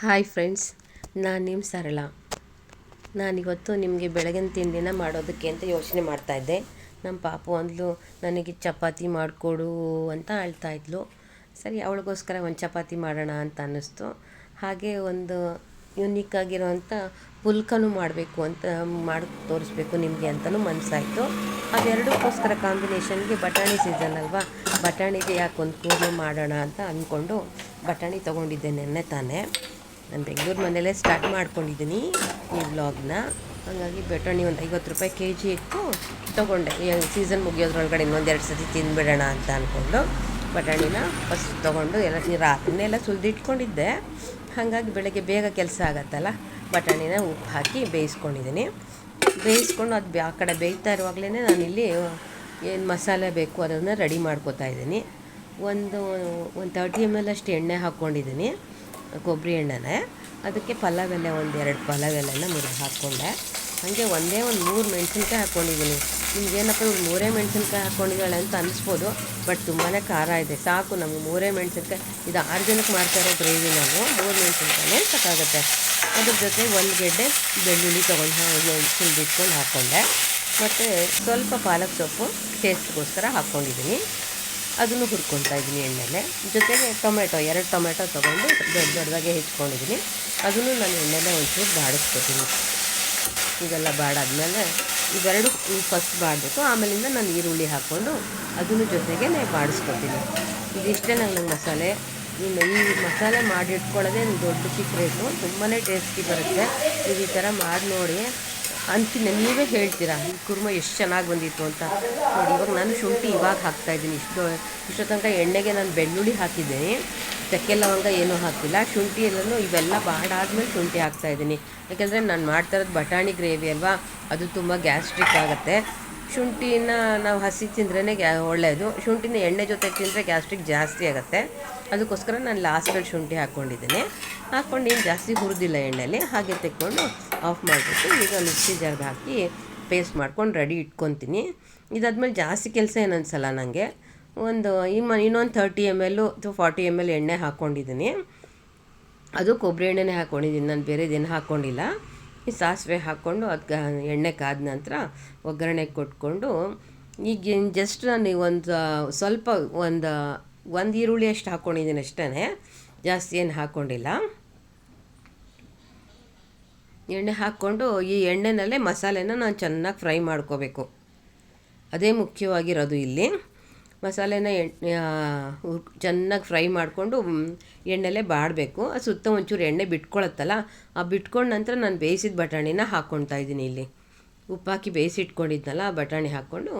Hi friends, ನಾನು ನಿಮ್ಮ ಸರಳ. ನಾನಿವತ್ತು ನಿಮಗೆ ಬೆಳಗಿನ ತಿಂಡಿನ ಮಾಡೋದಕ್ಕೆ ಅಂತ ಯೋಚನೆ ಮಾಡ್ತಾಯಿದ್ದೆ ನಮ್ಮ ಪಾಪು ಅಂದ್ಲು, ನನಗೆ ಚಪಾತಿ ಮಾಡಿಕೊಡು ಅಂತ ಅಳ್ತಾ ಇದ್ಲು. ಸರಿ, ಅವಳಿಗೋಸ್ಕರ ಒಂದು ಚಪಾತಿ ಮಾಡೋಣ ಅಂತ ಅನ್ನಿಸ್ತು. ಹಾಗೆ ಒಂದು ಯುನೀಕ್ ಆಗಿರೋವಂಥ ಪುಲ್ಕನೂ ಮಾಡಬೇಕು ಅಂತ ಮಾಡಿ, ತೋರಿಸ್ಬೇಕು ನಿಮಗೆ ಅಂತಲೂ ಮನಸ್ಸಾಯಿತು ಅದೆರಡಕ್ಕೋಸ್ಕರ ಕಾಂಬಿನೇಷನ್ಗೆ ಬಟಾಣಿ ಸೀಸನ್ ಅಲ್ವಾ? ಬಟಾಣಿಗೆ ಯಾಕೆ ಒಂದು ಮಾಡೋಣ ಅಂತ ಅಂದ್ಕೊಂಡು ಬಟಾಣಿ ತೊಗೊಂಡಿದ್ದೆ ನೆನ್ನೆ ತಾನೇ. ನಾನು ಬೆಂಗಳೂರು ಮನೆಯಲ್ಲೇ ಸ್ಟಾರ್ಟ್ ಮಾಡ್ಕೊಂಡಿದ್ದೀನಿ ಈ ವ್ಲಾಗ್ನ ಹಾಗಾಗಿ ಬಟಾಣಿ ಒಂದು ಐವತ್ತು ರೂಪಾಯಿ ಕೆ ಜಿ ಇಟ್ಟು ತೊಗೊಂಡೆ. ಸೀಸನ್ ಮುಗಿಯೋದ್ರೊಳಗಡೆ ಇನ್ನೊಂದೆರಡು ಸತಿ ತಿಂದ್ಬಿಡೋಣ ಅಂತ ಅಂದ್ಕೊಂಡು ಬಟಾಣಿನ ಫಸ್ಟ್ ತೊಗೊಂಡು ಎಲ್ಲ ರಾತ್ರಿನೆಲ್ಲ ಸುಲಿದಿಟ್ಕೊಂಡಿದ್ದೆ. ಹಾಗಾಗಿ ಬೆಳಗ್ಗೆ ಬೇಗ ಕೆಲಸ ಆಗತ್ತಲ್ಲ, ಬಟಾಣಿನ ಉಪ್ಪು ಹಾಕಿ ಬೇಯಿಸ್ಕೊಂಡಿದ್ದೀನಿ ಬೇಯಿಸ್ಕೊಂಡು ಅದು ಆ ಕಡೆ ಬೇಯ್ತಾ ಇರುವಾಗಲೇ ನಾನಿಲ್ಲಿ ಏನು ಮಸಾಲೆ ಬೇಕು ಅದನ್ನು ರೆಡಿ ಮಾಡ್ಕೋತಾ ಇದ್ದೀನಿ. ಒಂದು ಒಂದು ತರ್ಟಿ ಎಂ ಎಲ್ ಅಷ್ಟು ಎಣ್ಣೆ ಹಾಕ್ಕೊಂಡಿದ್ದೀನಿ ಕೊಬ್ಬರಿ ಎಣ್ಣೆನೇ. ಅದಕ್ಕೆ ಪಲಾವ್ ಎಲೆ ಒಂದು ಎರಡು ಪಲಾವ್ ಎಲೆನ ಮುರಿದು ಹಾಕ್ಕೊಂಡೆ. ಹಾಗೆ ಒಂದೇ ಒಂದು ಮೂರು ಮೆಣಸಿನ್ಕಾಯಿ ಹಾಕ್ಕೊಂಡಿದ್ದೀನಿ ನಿಮ್ಗೇನಪ್ಪ ಇವ್ರು ಮೂರೇ ಮೆಣಸಿನ್ಕಾಯಿ ಹಾಕ್ಕೊಂಡಿದ್ದಾಳೆ ಅಂತ ಅನಿಸ್ಬೋದು, ಬಟ್ ತುಂಬಾ ಖಾರ ಇದೆ. ಸಾಕು ನಮಗೆ ಮೂರೇ ಮೆಣಸಿನ್ಕಾಯಿ. ಇದು ಆರು ಜನಕ್ಕೆ ಮಾಡ್ತಾ ಇರೋ ಗ್ರೇವಿ ನಾವು, ಮೂರು ಮೆಣಸಿನ್ಕಾಯಿನೇ ಸಾಕಾಗುತ್ತೆ. ಅದ್ರ ಜೊತೆ ಒಂದು ಗೆಡ್ಡೆ ಬೆಳ್ಳುಳ್ಳಿ ತೊಗೊಂಡು ಸುಲಿದಿಟ್ಕೊಂಡು ಹಾಕ್ಕೊಂಡೆ. ಮತ್ತು ಸ್ವಲ್ಪ ಪಾಲಕ್ ಸೊಪ್ಪು ಟೇಸ್ಟ್ಗೋಸ್ಕರ ಹಾಕ್ಕೊಂಡಿದ್ದೀನಿ. ಅದನ್ನು ಹುರ್ಕೊತಾ ಇದ್ದೀನಿ ಎಣ್ಣೆಲೆ. ಜೊತೆಗೆ ಟೊಮೆಟೊ, ಎರಡು ಟೊಮೆಟೊ ತೊಗೊಂಡು ದೊಡ್ಡ ದೊಡ್ಡದಾಗೆ ಹೆಚ್ಕೊಂಡಿದ್ದೀನಿ. ಅದನ್ನು ನಾನು ಎಣ್ಣೆಲೆ ಒಂಚೂರು ಬಾಡಿಸ್ಕೊತೀನಿ. ಇದೆಲ್ಲ ಬಾಡಾದ್ಮೇಲೆ ಇವೆರಡು ಫಸ್ಟ್ ಬಾಡಬೇಕು ಆಮೇಲಿಂದ ನಾನು ಈರುಳ್ಳಿ ಹಾಕ್ಕೊಂಡು ಅದನ್ನು ಜೊತೆಗೆ ಬಾಡಿಸ್ಕೊತೀನಿ. ಇದಿಷ್ಟೇ ನಂಗೆ ಮಸಾಲೆ. ಇನ್ನು ಈ ಮಸಾಲೆ ಮಾಡಿಟ್ಕೊಳ್ಳೋದೇ ದೊಡ್ಡ ಸೀಕ್ರೆಟು ತುಂಬಾ ಟೇಸ್ಟಿ ಬರುತ್ತೆ. ನೀವು ಈ ಥರ ಮಾಡಿ ನೋಡಿ ಅಂತೀನಿ ನೀವೇ ಹೇಳ್ತೀರಾ? ಈ ಕುರ್ಮ ಎಷ್ಟು ಚೆನ್ನಾಗಿ ಬಂದಿತ್ತು ಅಂತ. ನೋಡಿ, ಇವಾಗ ನಾನು ಶುಂಠಿ ಇವಾಗ ಹಾಕ್ತಾಯಿದ್ದೀನಿ ಇಷ್ಟು ಇಷ್ಟೋ ತನಕ ಎಣ್ಣೆಗೆ ನಾನು ಬೆಳ್ಳುಳ್ಳಿ ಹಾಕಿದ್ದೀನಿ. ಚಕ್ಕೆ ಲವಂಗ ಏನೂ ಹಾಕಿಲ್ಲ. ಶುಂಠಿ ಎಲ್ಲನೂ ಇವೆಲ್ಲ ಬಾಡಾದ್ಮೇಲೆ ಶುಂಠಿ ಹಾಕ್ತಾಯಿದ್ದೀನಿ ಯಾಕೆಂದರೆ ನಾನು ಮಾಡ್ತಾ ಇರೋದು ಬಟಾಣಿ ಗ್ರೇವಿ ಅಲ್ವಾ? ಅದು ತುಂಬ ಗ್ಯಾಸ್ಟ್ರಿಕ್ ಆಗುತ್ತೆ. ಶುಂಠಿನ ನಾವು ಹಸಿ ತಿಂದ್ರೇ ಗ್ಯಾ ಒಳ್ಳೆಯದು ಶುಂಠಿನ ಎಣ್ಣೆ ಜೊತೆ ತಿಂದರೆ ಗ್ಯಾಸ್ಟ್ರಿಕ್ ಜಾಸ್ತಿ ಆಗುತ್ತೆ. ಅದಕ್ಕೋಸ್ಕರ ನಾನು ಲಾಸ್ಟಲ್ಲಿ ಶುಂಠಿ ಹಾಕ್ಕೊಂಡಿದ್ದೀನಿ. ಹಾಕ್ಕೊಂಡು ಏನು ಜಾಸ್ತಿ ಹುರಿದಿಲ್ಲ ಎಣ್ಣೆಯಲ್ಲಿ ಹಾಗೆ ತೆಕ್ಕೊಂಡು ಆಫ್ ಮಾಡಿಬಿಟ್ಟು ಈಗ ಮಿಕ್ಸಿ ಜಾರ್ಗೆ ಹಾಕಿ ಪೇಸ್ಟ್ ಮಾಡ್ಕೊಂಡು ರೆಡಿ ಇಟ್ಕೊತೀನಿ. ಇದಾದಮೇಲೆ ಜಾಸ್ತಿ ಕೆಲಸ ಏನು ಅನ್ಸಲ್ಲ ನನಗೆ ಒಂದು ಇಮ್ಮ ಇನ್ನೊಂದು ತರ್ಟಿ ಎಂ ಎಲ್ಲು ಅಥವಾ ಫಾರ್ಟಿ ಎಂ ಎಲ್ ಎಣ್ಣೆ ಹಾಕ್ಕೊಂಡಿದ್ದೀನಿ. ಅದು ಕೊಬ್ಬರಿ ಎಣ್ಣೆನೇ ಹಾಕ್ಕೊಂಡಿದ್ದೀನಿ. ನಾನು ಬೇರೆದೇನು ಹಾಕ್ಕೊಂಡಿಲ್ಲ. ಈ ಸಾಸಿವೆ ಹಾಕ್ಕೊಂಡು ಅದಕ್ಕೆ ಎಣ್ಣೆ ಕಾದ ನಂತರ ಒಗ್ಗರಣೆ ಕೊಟ್ಕೊಂಡು ಈಗ ಜಸ್ಟ್ ನಾನು ಒಂದು, ಸ್ವಲ್ಪ ಒಂದು ಒಂದು ಈರುಳ್ಳಿ ಅಷ್ಟು ಹಾಕ್ಕೊಂಡಿದ್ದೀನಿ ಅಷ್ಟೇ ಜಾಸ್ತಿ ಏನು ಹಾಕ್ಕೊಂಡಿಲ್ಲ ಎಣ್ಣೆ ಹಾಕ್ಕೊಂಡು ಈ ಎಣ್ಣೆನಲ್ಲೇ ಮಸಾಲೆನ ನಾನು ಚೆನ್ನಾಗಿ ಫ್ರೈ ಮಾಡ್ಕೋಬೇಕು. ಅದೇ ಮುಖ್ಯವಾಗಿರೋದು ಇಲ್ಲಿ. ಮಸಾಲೆನ ಎಣ್ಣೆ ಚೆನ್ನಾಗಿ ಫ್ರೈ ಮಾಡಿಕೊಂಡು ಎಣ್ಣೆಲೆ ಬಾಡಬೇಕು. ಅದು ಸುತ್ತ ಒಂಚೂರು ಎಣ್ಣೆ ಬಿಟ್ಕೊಳತ್ತಲ್ಲ, ಆ ಬಿಟ್ಕೊಂಡ ನಂತರ ನಾನು ಬೇಯಿಸಿದ ಬಟಾಣಿನ ಹಾಕ್ಕೊಳ್ತಾ ಇದ್ದೀನಿ ಇಲ್ಲಿ. ಉಪ್ಪು ಹಾಕಿ ಬೇಯಿಸಿಟ್ಕೊಂಡಿದ್ನಲ್ಲ, ಆ ಬಟಾಣಿ ಹಾಕ್ಕೊಂಡು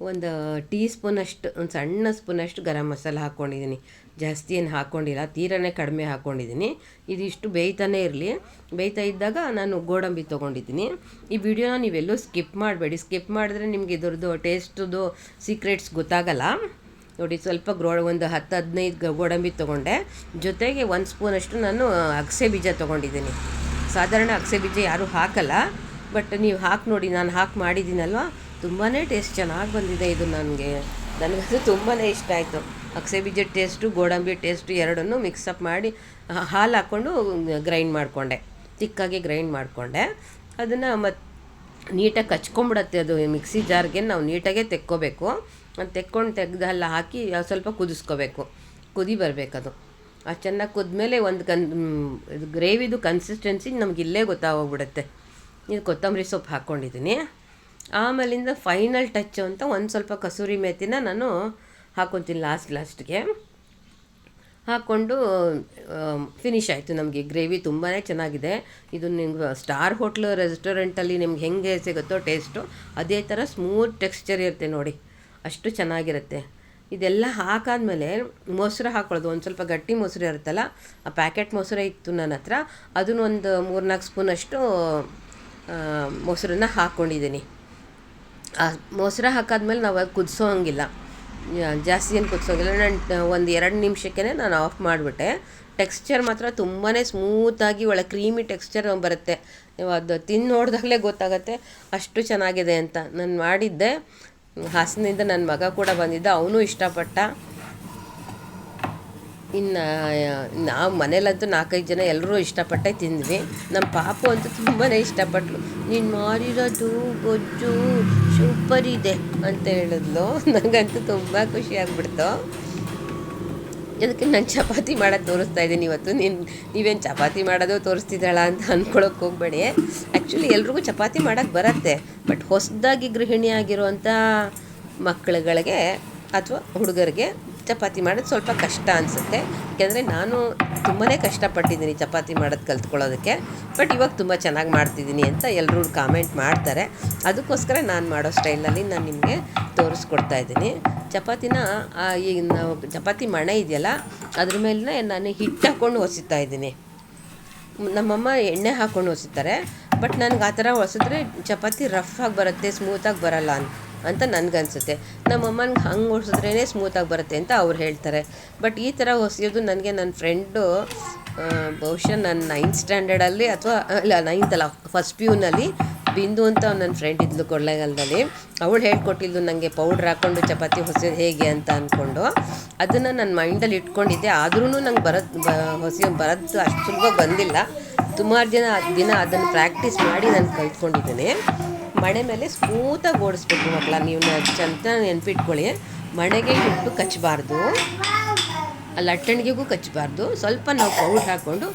ಒಂದು ಟೀ ಸ್ಪೂನಷ್ಟು ಒಂದು ಸಣ್ಣ ಸ್ಪೂನಷ್ಟು ಗರಂ ಮಸಾಲ ಹಾಕ್ಕೊಂಡಿದ್ದೀನಿ. ಜಾಸ್ತಿ ಏನು ಹಾಕ್ಕೊಂಡಿಲ್ಲ, ತೀರನೇ ಕಡಿಮೆ ಹಾಕ್ಕೊಂಡಿದ್ದೀನಿ. ಇದಿಷ್ಟು ಬೇಯ್ತಾನೇ ಇರಲಿ. ಬೇಯ್ತಾ ಇದ್ದಾಗ ನಾನು ಗೋಡಂಬಿ ತೊಗೊಂಡಿದ್ದೀನಿ. ಈ ವಿಡಿಯೋನ ನೀವೆಲ್ಲೂ ಸ್ಕಿಪ್ ಮಾಡಬೇಡಿ. ಸ್ಕಿಪ್ ಮಾಡಿದ್ರೆ ನಿಮಗೆ ಇದ್ರದ್ದು ಟೇಸ್ಟದು ಸೀಕ್ರೆಟ್ಸ್ ಗೊತ್ತಾಗಲ್ಲ. ನೋಡಿ, ಸ್ವಲ್ಪ ಗ್ರೋ, ಒಂದು ಹತ್ತು ಹದಿನೈದು ಗೋಡಂಬಿ ತೊಗೊಂಡೆ. ಜೊತೆಗೆ ಒಂದು ಸ್ಪೂನಷ್ಟು ನಾನು ಅಗಸೆ ಬೀಜ ತೊಗೊಂಡಿದ್ದೀನಿ. ಸಾಧಾರಣ ಅಗಸೆ ಬೀಜ ಯಾರೂ ಹಾಕಲ್ಲ. ಬಟ್ ನೀವು ಹಾಕಿ ನೋಡಿ, ನಾನು ಹಾಕಿ ಮಾಡಿದ್ದೀನಲ್ವ? ತುಂಬಾ ಟೇಸ್ಟ್ ಚೆನ್ನಾಗಿ ಬಂದಿದೆ ಇದು ನನಗೆ. ನನಗಂತೂ ತುಂಬಾ ಇಷ್ಟ ಆಯಿತು. ಅಕ್ಸೆ ಬೀಜ ಟೇಸ್ಟು ಗೋಡಂಬಿ ಟೇಸ್ಟು ಎರಡನ್ನೂ ಮಿಕ್ಸಪ್ ಮಾಡಿ ಹಾಲು ಹಾಕ್ಕೊಂಡು ಗ್ರೈಂಡ್ ಮಾಡಿಕೊಂಡೆ. ತಿಕ್ಕಾಗಿ ಗ್ರೈಂಡ್ ಮಾಡಿಕೊಂಡೆ. ಅದನ್ನು ಮತ್ತು ನೀಟಾಗಿ ಕಚ್ಕೊಂಬಿಡತ್ತೆ ಅದು ಮಿಕ್ಸಿ ಜಾರ್ಗೆ. ನಾವು ನೀಟಾಗೆ ತೆಕ್ಕೋಬೇಕು. ಅದು ತೆಕ್ಕೊಂಡು ತೆಗ್ದಲ್ಲ ಹಾಕಿ ಸ್ವಲ್ಪ ಕುದಿಸ್ಕೋಬೇಕು. ಕುದಿ ಬರಬೇಕದು. ಅದು ಚೆನ್ನಾಗಿ ಕುದ್ಮೇಲೆ ಒಂದು ಕನ್ ಇದು ಗ್ರೇವಿದು ಕನ್ಸಿಸ್ಟೆನ್ಸಿ ನಮಗಿಲ್ಲೇ ಗೊತ್ತಾಗೋಗ್ಬಿಡುತ್ತೆ. ಇದು ಕೊತ್ತಂಬರಿ ಸೊಪ್ಪು ಹಾಕ್ಕೊಂಡಿದ್ದೀನಿ ಆಮೇಲಿಂದ ಫೈನಲ್ ಟಚ್ ಅಂತ ಒಂದು ಸ್ವಲ್ಪ ಕಸೂರಿ ಮೇತಿನ ನಾನು ಹಾಕ್ಕೊತೀನಿ ಲಾಸ್ಟ್ ಲಾಸ್ಟ್ಗೆ ಹಾಕ್ಕೊಂಡು ಫಿನಿಶ್ ಆಯಿತು ನಮಗೆ ಗ್ರೇವಿ ತುಂಬಾ ಚೆನ್ನಾಗಿದೆ. ಇದು ನಿಮ್ಗೆ ಸ್ಟಾರ್ ಹೋಟ್ಲು ರೆಸ್ಟೋರೆಂಟಲ್ಲಿ ನಿಮ್ಗೆ ಹೆಂಗೆ ಸಿಗುತ್ತೋ ಟೇಸ್ಟು ಅದೇ ಥರ ಸ್ಮೂತ್ ಟೆಕ್ಸ್ಚರ್ ಇರುತ್ತೆ ನೋಡಿ. ಅಷ್ಟು ಚೆನ್ನಾಗಿರುತ್ತೆ. ಇದೆಲ್ಲ ಹಾಕಾದ್ಮೇಲೆ ಮೊಸರು ಹಾಕ್ಕೊಳ್ಳೋದು ಒಂದು ಸ್ವಲ್ಪ ಗಟ್ಟಿ ಮೊಸರು ಇರುತ್ತಲ್ಲ, ಆ ಪ್ಯಾಕೆಟ್ ಮೊಸರು ಇತ್ತು ನನ್ನ ಹತ್ರ. ಅದನ್ನೊಂದು ಮೂರ್ನಾಲ್ಕು ಸ್ಪೂನಷ್ಟು ಮೊಸರನ್ನ ಹಾಕ್ಕೊಂಡಿದ್ದೀನಿ ಆ, ಮೊಸರು ಹಾಕಾದ್ಮೇಲೆ ನಾವು ಅದು ಕುದಿಸೋ ಹಂಗಿಲ್ಲ ಜಾಸ್ತಿ ಏನು ಕುದಿಸೋಂಗಿಲ್ಲ ನಾನು ಒಂದು ಎರಡು ನಿಮಿಷಕ್ಕೆ ನಾನು ಆಫ್ ಮಾಡಿಬಿಟ್ಟೆ. ಟೆಕ್ಸ್ಚರ್ ಮಾತ್ರ ತುಂಬಾ ಸ್ಮೂತಾಗಿ ಒಳ್ಳೆ ಕ್ರೀಮಿ ಟೆಕ್ಸ್ಚರ್ ಬರುತ್ತೆ. ನೀವು ಅದು ತಿಂದು ನೋಡಿದಾಗಲೇ ಗೊತ್ತಾಗುತ್ತೆ ಅಷ್ಟು ಚೆನ್ನಾಗಿದೆ ಅಂತ. ನಾನು ಮಾಡಿದ್ದೆ. ಹಾಸನದಿಂದ ನನ್ನ ಮಗ ಕೂಡ ಬಂದಿದ್ದ. ಅವನು ಇಷ್ಟಪಟ್ಟ. ಇನ್ನು ನಾವು ಮನೇಲಂತೂ ನಾಲ್ಕೈದು ಜನ ಎಲ್ಲರೂ ಇಷ್ಟಪಟ್ಟೆ ತಿಂದ್ವಿ. ನಮ್ಮ ಪಾಪು ಅಂತೂ ತುಂಬಾ ಇಷ್ಟಪಟ್ಲು. ನೀನು ಮಾಡಿರೋದು ಗೊಜ್ಜು, ಸೂಪರ್ ಇದೆ ಅಂತ ಹೇಳಿದ್ಲು. ನನಗಂತೂ ತುಂಬ ಖುಷಿ ಆಗ್ಬಿಡ್ತು. ಅದಕ್ಕೆ ನಾನು ಚಪಾತಿ ಮಾಡೋದು ತೋರಿಸ್ತಾ ಇದ್ದೀನಿ ಇವತ್ತು. ನೀನು, ನೀವೇನು ಚಪಾತಿ ಮಾಡೋದು ತೋರಿಸ್ತಿದ್ದಾಳ ಅಂತ ಅಂದ್ಕೊಳಕ್ಕೆ ಹೋಗಬೇಡಿ. ಆ್ಯಕ್ಚುಲಿ ಎಲ್ರಿಗೂ ಚಪಾತಿ ಮಾಡೋಕ್ಕೆ ಬರುತ್ತೆ. ಬಟ್ ಹೊಸದಾಗಿ ಗೃಹಿಣಿ ಆಗಿರುವಂಥ ಮಕ್ಕಳುಗಳಿಗೆ ಅಥವಾ ಹುಡುಗರಿಗೆ ಚಪಾತಿ ಮಾಡೋದು ಸ್ವಲ್ಪ ಕಷ್ಟ ಅನಿಸುತ್ತೆ. ಯಾಕೆಂದರೆ ನಾನು ತುಂಬಾ ಕಷ್ಟಪಟ್ಟಿದ್ದೀನಿ ಚಪಾತಿ ಮಾಡೋದು ಕಲ್ತ್ಕೊಳ್ಳೋದಕ್ಕೆ. ಬಟ್ ಇವಾಗ ತುಂಬ ಚೆನ್ನಾಗಿ ಮಾಡ್ತಿದ್ದೀನಿ ಅಂತ ಎಲ್ಲರೂ ಕಾಮೆಂಟ್ ಮಾಡ್ತಾರೆ. ಅದಕ್ಕೋಸ್ಕರ ನಾನು ಮಾಡೋ ಸ್ಟೈಲಲ್ಲಿ ನಾನು ನಿಮಗೆ ತೋರಿಸ್ಕೊಡ್ತಾ ಇದ್ದೀನಿ. ಚಪಾತಿನ ಈಗ ನಾವು ಚಪಾತಿ ಮಣೆ ಇದೆಯಲ್ಲ, ಅದ್ರ ಮೇಲೆ ನಾನು ಹಿಟ್ಟು ಹಾಕ್ಕೊಂಡು ಒಸಿತಾ ಇದ್ದೀನಿ. ನಮ್ಮಮ್ಮ ಎಣ್ಣೆ ಹಾಕ್ಕೊಂಡು ಒಸಿತಾರೆ. ಬಟ್ ನನಗೆ ಆ ಥರ ಒಸಿದ್ರೆ ಚಪಾತಿ ರಫ್ ಆಗಿ ಬರುತ್ತೆ, ಸ್ಮೂತಾಗಿ ಬರಲ್ಲ ಅಂತ. ಅಂತ ನನಗನ್ಸುತ್ತೆ. ನಮ್ಮಮ್ಮನಿಗೆ ಹಂಗೆ ಓಡಿಸಿದ್ರೇ ಸ್ಮೂತಾಗಿ ಬರುತ್ತೆ ಅಂತ ಅವ್ರು ಹೇಳ್ತಾರೆ. ಬಟ್ ಈ ಥರ ಹೊಸಿಯೋದು ನನಗೆ ನನ್ನ ಫ್ರೆಂಡು ಬಹುಶಃ ನನ್ನ ನೈನ್ತ್ ಸ್ಟ್ಯಾಂಡರ್ಡಲ್ಲಿ ಅಥವಾ, ಇಲ್ಲ ನೈನ್ತ್ ಅಲ್ಲ ಫಸ್ಟ್ ಪ್ಯೂನಲ್ಲಿ ಯುನಲ್ಲಿ ಬಿಂದು ಅಂತ ನನ್ನ ಫ್ರೆಂಡ್ ಇದ್ಲು ಕೊಳ್ಳೇಗಾಲದಲ್ಲಿ. ಅವಳು ಹೇಳ್ಕೊಟ್ಟಿದ್ಲು ನನಗೆ ಪೌಡ್ರ್ ಹಾಕ್ಕೊಂಡು ಚಪಾತಿ ಹೊಸಿಯೋದು ಹೇಗೆ ಅಂತ ಅಂದ್ಕೊಂಡು ಅದನ್ನು ನನ್ನ ಮೈಂಡಲ್ಲಿ ಇಟ್ಕೊಂಡಿದ್ದೆ. ಆದ್ರೂ ನಂಗೆ ಬರೋದು ಹೊಸಿಯೋ ಬರೋದು ಅಷ್ಟು ಸುಲಭ ಬಂದಿಲ್ಲ. ಸುಮಾರು ಜನ ದಿನ ಅದನ್ನು ಪ್ರಾಕ್ಟೀಸ್ ಮಾಡಿ ನಾನು ಕಲ್ತ್ಕೊಂಡಿದ್ದೇನೆ. ಮಣೆ ಮೇಲೆ ಸ್ಮೂತಾಗಿ ಓಡಿಸ್ಬೇಕು ಮಕ್ಕಳ. ನೀವು ಚಂದ ನೆನ್ಪಿಟ್ಕೊಳ್ಳಿ. ಮಣೆಗೆ ಹಿಟ್ಟು ಕಚ್ಚಬಾರ್ದು. ಲಟ್ಟಣಿಗೆಗೂ ಕಚ್ಚಬಾರ್ದು. ಸ್ವಲ್ಪ ನಾವು ಪೌಡ್ರ್ ಹಾಕ್ಕೊಂಡು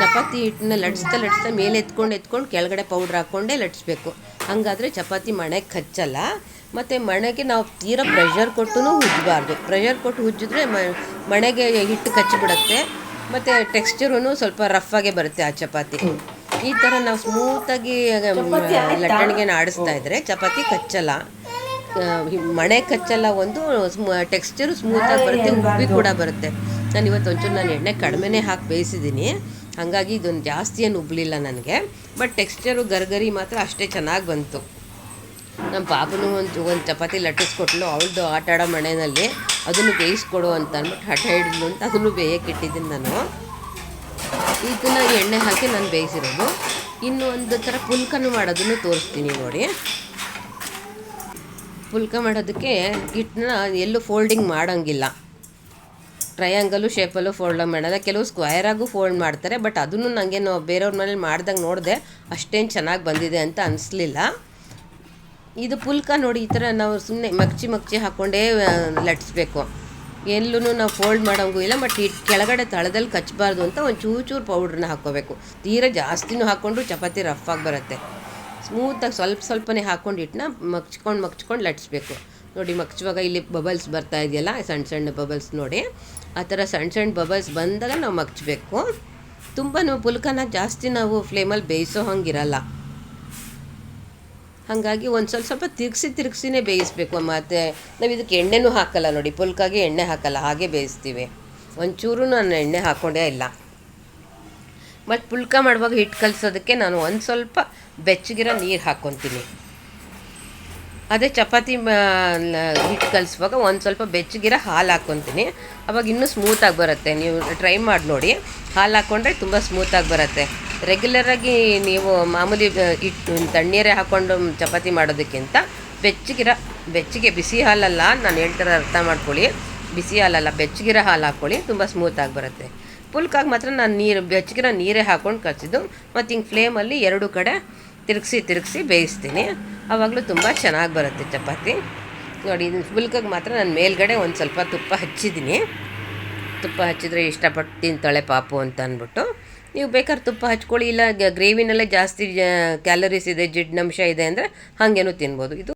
ಚಪಾತಿ ಹಿಟ್ಟನ್ನ ಲಟ್ಸ್ತಾ ಲಟ್ಸ್ತಾ ಮೇಲೆ ಎತ್ಕೊಂಡು ಎತ್ಕೊಂಡು ಕೆಳಗಡೆ ಪೌಡ್ರ್ ಹಾಕ್ಕೊಂಡೇ ಲಟ್ಸ್ಬೇಕು. ಹಂಗಾದರೆ ಚಪಾತಿ ಮಣೆಗೆ ಕಚ್ಚಲ್ಲ. ಮತ್ತು ಮಣೆಗೆ ನಾವು ತೀರಾ ಪ್ರೆಷರ್ ಕೊಟ್ಟು ಉಜ್ಜಬಾರ್ದು ಪ್ರೆಷರ್ ಕೊಟ್ಟು ಉಜ್ಜಿದ್ರೆ ಮಣೆಗೆ ಹಿಟ್ಟು ಕಚ್ಚಿಬಿಡುತ್ತೆ. ಮತ್ತು ಟೆಕ್ಸ್ಚರೂ ಸ್ವಲ್ಪ ರಫ್ ಆಗೇ ಬರುತ್ತೆ ಆ ಚಪಾತಿ. ಈ ಥರ ನಾವು ಸ್ಮೂತಾಗಿ ಲಟ್ಟಣಿಗೆನ ಆಡಿಸ್ತಾ ಇದ್ರೆ ಚಪಾತಿ ಕಚ್ಚಲ್ಲ. ಮಣೆ ಕಚ್ಚಲ್ಲ ಒಂದು ಟೆಕ್ಸ್ಚರು ಸ್ಮೂತಾಗಿ ಬರುತ್ತೆ ಉಬ್ಬಿ ಕೂಡ ಬರುತ್ತೆ. ನಾನು ಇವತ್ತು ಒಂಚೂರು ನಾನು ಎಣ್ಣೆ ಕಡಿಮೆನೇ ಹಾಕಿ ಬೇಯಿಸಿದ್ದೀನಿ ಹಾಗಾಗಿ ಇದೊಂದು ಜಾಸ್ತಿ ಏನು ಉಬ್ಬಲಿಲ್ಲ ನನಗೆ. ಬಟ್ ಟೆಕ್ಸ್ಚರು ಗರ್ಗರಿ ಮಾತ್ರ ಅಷ್ಟೇ ಚೆನ್ನಾಗಿ ಬಂತು. ನಮ್ಮ ಪಾಪನು ಒಂದು ಒಂದು ಚಪಾತಿ ಲಟ್ಟಿಸ್ಕೊಟ್ಲು ಅವಳದು ಆಟ ಆಡೋ ಮನೆಯಲ್ಲಿ ಅದನ್ನು ಬೇಯಿಸ್ಕೊಡು ಅಂತ ಅಂದ್ಬಿಟ್ಟು ಹಠ ಹಿಡಿದ್ಲು ಅಂತ ಅದನ್ನು ಬೇಯಕ್ಕೆ ಇಟ್ಟಿದ್ದೀನಿ ನಾನು. ಇದನ್ನು ಎಣ್ಣೆ ಹಾಕಿ ನಾನು ಬೇಯಿಸಿರೋದು. ಇನ್ನು ಒಂದು ಥರ ಪುಲ್ಕನೂ ಮಾಡೋದನ್ನು ತೋರಿಸ್ತೀನಿ ನೋಡಿ. ಪುಲ್ಕ ಮಾಡೋದಕ್ಕೆ ಹಿಟ್ಟನ್ನ ಎಲ್ಲೂ ಫೋಲ್ಡಿಂಗ್ ಮಾಡೋಂಗಿಲ್ಲ. ಟ್ರಯಾಂಗಲು ಶೇಪಲ್ಲೂ ಫೋಲ್ಡ್ ಮಾಡೋದ ಕೆಲವು ಸ್ಕ್ವಯರಾಗೂ ಫೋಲ್ಡ್ ಮಾಡ್ತಾರೆ, ಬಟ್ ಅದನ್ನು ನನಗೆ ನಾವು ಬೇರೆಯವ್ರ ಮನೇಲಿ ಮಾಡ್ದಾಗ ನೋಡಿದೆ ಅಷ್ಟೇನು ಚೆನ್ನಾಗಿ ಬಂದಿದೆ ಅಂತ ಅನಿಸ್ಲಿಲ್ಲ. ಇದು ಪುಲ್ಕ ನೋಡಿ ಈ ಥರ ನಾವು ಸುಮ್ಮನೆ ಮಗ್ಚಿ ಮಗ್ಚಿ ಹಾಕ್ಕೊಂಡೇ ಲಟ್ಸ್ಬೇಕು. ಎಲ್ಲೂ ನಾವು ಫೋಲ್ಡ್ ಮಾಡೋಂಗೂ ಇಲ್ಲ ಬಟ್ ಹಿಟ್ಟು ಕೆಳಗಡೆ ತಳದಲ್ಲಿ ಕಚ್ಚಬಾರ್ದು ಅಂತ ಒಂದು ಚೂಚೂರು ಚೂರು ಪೌಡ್ರನ್ನ ಹಾಕ್ಕೋಬೇಕು. ತೀರಾ ಜಾಸ್ತಿನೂ ಹಾಕ್ಕೊಂಡು ಚಪಾತಿ ರಫ್ ಆಗಿ ಬರುತ್ತೆ. ಸ್ಮೂತಾಗಿ ಸ್ವಲ್ಪ ಸ್ವಲ್ಪನೇ ಹಾಕ್ಕೊಂಡು ಹಿಟ್ಟನ್ನ ಮಗ್ಚ್ಕೊಂಡು ಮಗ್ಚ್ಕೊಂಡು ಲಟ್ಸ್ಬೇಕು. ನೋಡಿ, ಮಗ್ಚುವಾಗ ಇಲ್ಲಿ ಬಬಲ್ಸ್ ಬರ್ತಾ ಇದೆಯಲ್ಲ ಸಣ್ಣ ಸಣ್ಣ ಬಬಲ್ಸ್ ನೋಡಿ. ಆ ಥರ ಸಣ್ಣ ಸಣ್ಣ ಬಬಲ್ಸ್ ಬಂದಾಗ ನಾವು ಮಗ್ಚಬೇಕು. ತುಂಬ ಪುಲ್ಕನ ಜಾಸ್ತಿ ನಾವು ಫ್ಲೇಮಲ್ಲಿ ಬೇಯಿಸೋ ಹಂಗಿರಲ್ಲ. ಹಾಗಾಗಿ ಒಂದು ಸ್ವಲ್ಪ ಸ್ವಲ್ಪ ತಿರುಗಿಸಿ ತಿರುಗಿಸಿನೇ ಬೇಯಿಸ್ಬೇಕು ಮತ್ತು. ನಾವು ಇದಕ್ಕೆ ಎಣ್ಣೆನೂ ಹಾಕಲ್ಲ ನೋಡಿ, ಪುಲ್ಕಾಗೆ ಎಣ್ಣೆ ಹಾಕಲ್ಲ, ಹಾಗೆ ಬೇಯಿಸ್ತೀವಿ. ಒಂಚೂರು ನಾನು ಎಣ್ಣೆ ಹಾಕೊಂಡೇ ಇಲ್ಲ. ಮತ್ತು ಪುಲ್ಕ ಮಾಡುವಾಗ ಹಿಟ್ಟು ಕಲಿಸೋದಕ್ಕೆ ನಾನು ಒಂದು ಸ್ವಲ್ಪ ಬೆಚ್ಚಗಿರೋ ನೀರು ಹಾಕ್ಕೊತೀನಿ ಅದೇ ಚಪಾತಿ ಹಿಟ್ಟು ಕಲಿಸುವಾಗ ಒಂದು ಸ್ವಲ್ಪ ಬೆಚ್ಚಗಿರೋ ಹಾಲು ಹಾಕ್ಕೊತೀನಿ ಅವಾಗ ಇನ್ನೂ ಸ್ಮೂತಾಗಿ ಬರುತ್ತೆ. ನೀವು ಟ್ರೈ ಮಾಡಿ ನೋಡಿ. ಹಾಲು ಹಾಕ್ಕೊಂಡ್ರೆ ತುಂಬ ಸ್ಮೂತಾಗಿ ಬರುತ್ತೆ. ರೆಗ್ಯುಲರಾಗಿ ನೀವು ಮಾಮೂಲಿ ಹಿಟ್ಟು, ತಣ್ಣೀರೇ ಹಾಕ್ಕೊಂಡು ಚಪಾತಿ ಮಾಡೋದಕ್ಕಿಂತ ಬೆಚ್ಚಗಿರ, ಬೆಚ್ಚಗೆ ಬಿಸಿ ಹಾಲಲ್ಲ ನಾನು ಹೇಳ್ತಾರೆ ಅರ್ಥ ಮಾಡ್ಕೊಳ್ಳಿ. ಬಿಸಿ ಹಾಲಲ್ಲ, ಬೆಚ್ಚಗಿರೋ ಹಾಲು ಹಾಕ್ಕೊಳ್ಳಿ, ತುಂಬ ಸ್ಮೂತಾಗಿ ಬರುತ್ತೆ. ಪುಲ್ಕಾಗಿ ಮಾತ್ರ ನಾನು ನೀರು, ಬೆಚ್ಚಗಿರೋ ನೀರೇ ಹಾಕ್ಕೊಂಡು ಕಲಿಸಿದ್ದು ಮತ್ತು ಹಿಂಗೆ ಫ್ಲೇಮಲ್ಲಿ ಎರಡು ಕಡೆ ತಿರುಗಿಸಿ ತಿರುಗಿಸಿ ಬೇಯಿಸ್ತೀನಿ. ಆವಾಗಲೂ ತುಂಬ ಚೆನ್ನಾಗಿ ಬರುತ್ತೆ ಚಪಾತಿ. ನೋಡಿ ಇದನ್ನು ಪುಲ್ಕಾಗಿ ಮಾತ್ರ ನಾನು ಮೇಲ್ಗಡೆ ಒಂದು ಸ್ವಲ್ಪ ತುಪ್ಪ ಹಚ್ಚಿದ್ದೀನಿ. ತುಪ್ಪ ಹಚ್ಚಿದ್ರೆ ಇಷ್ಟಪಟ್ಟು ತಿಂತಾಳೆ ಪಾಪು ಅಂತ ಅಂದ್ಬಿಟ್ಟು. ನೀವು ಬೇಕಾದ್ರೆ ತುಪ್ಪ ಹಚ್ಕೊಳ್ಳಿ, ಇಲ್ಲ ಗ್ರೇವಿನಲ್ಲೇ ಜಾಸ್ತಿ ಕ್ಯಾಲರೀಸ್ ಇದೆ ಜಿಡ್ಡಿನಂಶ ಇದೆ ಅಂದರೆ ಹಾಗೇನೂ ತಿನ್ಬೋದು. ಇದು